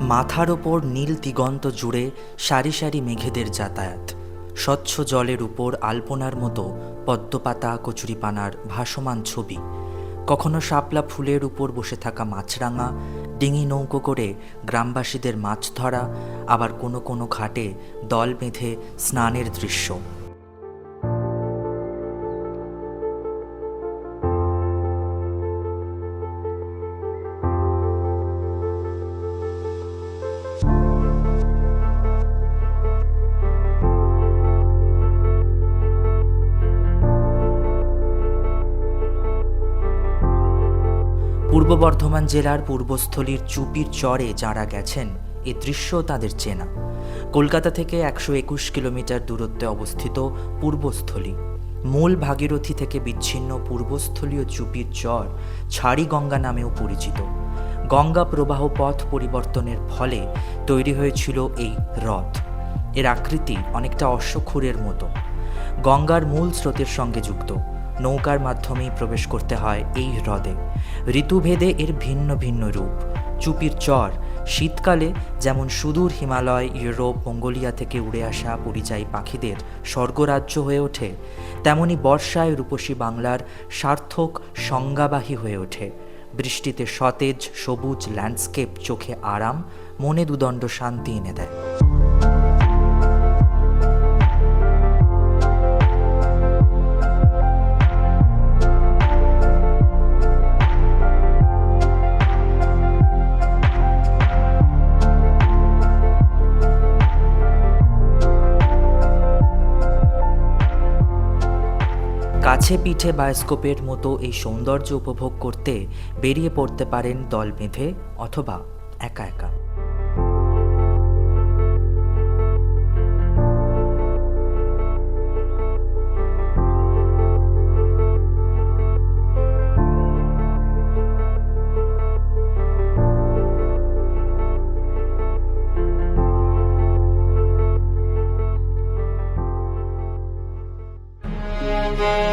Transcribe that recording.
মাথার ওপর নীল দিগন্ত জুড়ে সারি সারি মেঘেদের যাতায়াত। স্বচ্ছ জলের উপর আলপনার মতো পদ্মপাতা কচুরিপানার ভাসমান ছবি। কখনো শাপলা ফুলের উপর বসে থাকা মাছরাঙা, ডিঙি নৌকো করে গ্রামবাসীদের মাছ ধরা, আবার কোনো কোনো ঘাটে দল বেঁধে স্নানের দৃশ্য। পূর্ব বর্ধমান জেলার পূর্বস্থলীর চুপির চরে যাঁরা গেছেন, এ দৃশ্য তাদের চেনা। কলকাতা থেকে একশো একুশ কিলোমিটার দূরত্বে অবস্থিত পূর্বস্থলী। মূল ভাগীরথী থেকে বিচ্ছিন্ন পূর্বস্থলীয় চুপির চর ছাড়ি গঙ্গা নামেও পরিচিত। গঙ্গা প্রবাহ পথ পরিবর্তনের ফলে তৈরি হয়েছিল এই হ্রদ। এর আকৃতি অনেকটা অশ্বক্ষুরের মতো। গঙ্গার মূল স্রোতের সঙ্গে যুক্ত। নৌকার মাধ্যমেই প্রবেশ করতে হয় এই হ্রদে। ঋতুভেদে এর ভিন্ন ভিন্ন রূপ। চুপির চর, শীতকালে যেমন সুদূর হিমালয়, ইউরোপ, মঙ্গোলিয়া থেকে উড়ে আসা পরিযায়ী পাখিদের স্বর্গরাজ্য হয়ে ওঠে, তেমনি বর্ষায় রূপসী বাংলার সার্থক সংজ্ঞাবাহী হয়ে ওঠে। বৃষ্টিতে সতেজ, সবুজ ল্যান্ডস্কেপ চোখে আরাম, মনে দুদণ্ড শান্তি এনে দেয়। কাছে পিঠে বায়োস্কোপের মতো এই সৌন্দর্য উপভোগ করতে বেরিয়ে পড়তে পারেন দল বেঁধে অথবা একা একা Yeah.